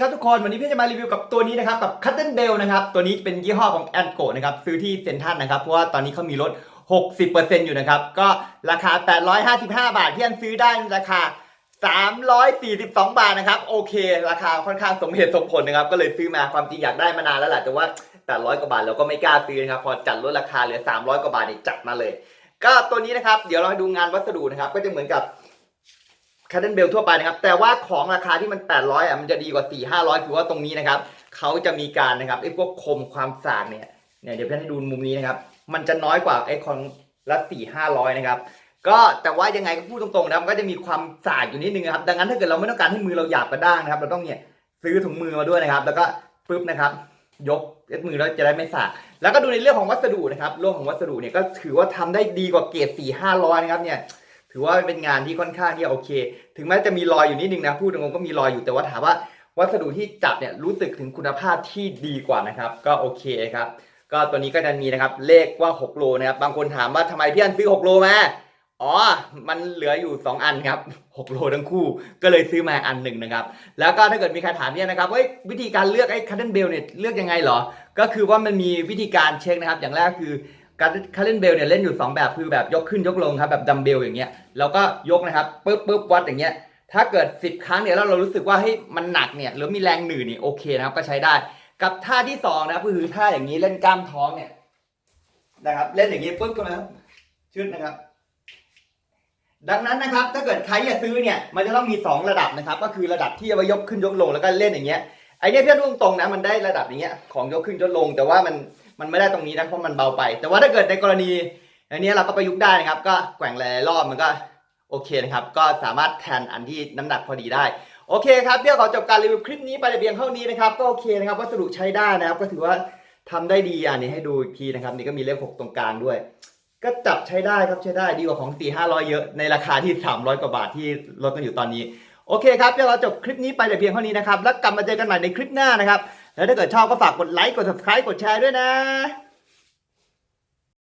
ครับทุกคนวันนี้พี่จะมารีวิวกับตัวนี้นะครับกับ c u t t e n Bell นะครับตัวนี้เป็นยี่ห้อของ a n g o นะครับซื้อที่เซ็นทรัลนะครับเพราะว่าตอนนี้เขามีลด 60%อยู่นะครับก็ราคา 855 บาทที่อันซื้อได้ราคา 342 บาทนะครับโอเค ราคาค่อนข้างสมเหตุสมผลนะครับก็เลยซื้อมาความจริงอยากได้มานานแล้วแหละแต่ว่า 800 กว่าบาทเราก็ไม่กล้าซื้อนะครับพอจัดลดราคาเหลือ 300 กว่าบาทนี่จัดมาเลย ก็ตัวนี้นะครับเดี๋ยวเราดูงานวัสดุนะครับก็จะเหมือนกับ คาร์เดนเบลทั่วไปนะครับ แต่ว่าของราคาที่มัน 800อะมันจะดีกว่า 4 500 คือว่าตรงนี้นะครับเขาจะมีการนะครับไอ้พวกคมความสากเนี่ยเนี่ยเดี๋ยวเพื่อนให้ดูมุมนี้นะครับ มันจะน้อยกว่าไอ้ของละ4 500 นะครับก็แต่ว่ายังไงก็พูดตรงๆนะมันก็จะมีความสากอยู่นิดนึงครับดังนั้นถ้าเกิดเราไม่ต้องการให้มือเราหยาบกระด้างนะครับ เราต้องเนี่ยซื้อถุงมือมาด้วยนะครับ แล้วก็ปึ๊บนะครับ ยกเอ็ดมือแล้วจะได้ไม่สากแล้วก็ดูในเรื่องของวัสดุนะครับเรื่องของวัสดุเนี่ยก็ถือว่าทำได้ดีกว่าเกรด4 500 นะครับเนี่ย ถือว่าเป็นงานที่ค่อนข้างที่โอเค ถึงแม้จะมีรอยอยู่นิดนึงนะพูดตรงๆก็มีรอยอยู่แต่ว่าถามว่าวัสดุที่จับเนี่ยรู้สึกถึงคุณภาพที่ดีกว่านะครับ ก็โอเคครับก็ตัวนี้ก็จะมีนะครับเลขว่า 6 โลนะครับบางคนถามว่าทำไมพี่อันซื้อ 6 โลมาอ๋อ มันเหลืออยู่ 2 อันครับ 6 โลทั้งคู่ ก็เลยซื้อมาอันหนึ่งนะครับ แล้วก็ถ้าเกิดมีใครถามเนี่ยนะครับว่าวิธีการเลือกไอ้คัตเทนเบลเนี่ยเลือกยังไงเหรอ ก็คือว่ามันมีวิธีการเช็คนะครับ อย่างแรกคือ การคาเล่นเบลเนี่ยเล่นอยู่ 2 แบบคือแบบยกขึ้นยกลงครับแบบดัมเบลอย่างเงี้ยแล้วก็ยกนะครับปึ๊บปึ๊บวัดอย่างเงี้ยถ้าเกิด 10 ครั้งเนี่ยแล้วเรารู้สึกว่าเฮ้ยมันหนักเนี่ยหรือมีแรงหนืดนี่โอเคนะครับก็ใช้ได้ กับท่าที่2นะครับก็คือท่าอย่างนี้เล่นกล้ามท้องเนี่ยนะครับเล่นอย่างนี้ปึ๊บก็นะครับชืดนะครับ ดังนั้นนะครับ ถ้าเกิดใครจะซื้อเนี่ยมันจะต้องมี 2 ระดับนะครับ ก็คือระดับที่เอาไว้ยกขึ้นยกลงแล้วก็เล่นอย่างเงี้ยไอเนี้ยเพื่อนตรงๆนะมันได้ระดับอย่างเงี้ยของยกขึ้นยกลงแต่ว่ามัน มันไม่ได้ตรงนี้นะเพราะมันเบาไป แต่ว่าถ้าเกิดในกรณีอันนี้เราก็ประยุกต์ได้นะครับ ก็แกว่งหลายรอบมันก็โอเคนะครับ ก็สามารถแทนอันที่น้ำหนักพอดีได้โอเคครับเดี๋ยวขอจบการรีวิวคลิปนี้ไปแต่เพียงเท่านี้นะครับก็โอเคนะครับวัสดุใช้ได้นะครับ ก็ถือว่าทำได้ดีอันนี้ให้ดูอีกทีนะครับ นี่ก็มีเลขหกตรงกลางด้วย ก็จับใช้ได้ครับใช้ได้ดีกว่าของ4 5 0 0 เยอะในราคาที่ 300 กว่าบาทที่ลดกันอยู่ตอนนี้ โอเคครับเดี๋ยวเราจบคลิปนี้ไปแต่เพียงเท่านี้นะครับแล้วกลับมาเจอกันใหม่ในคลิปหน้านะครับ แล้วถ้าเกิดชอบก็ฝากกดไลค์กด subscribe กดแชร์ด้วยนะ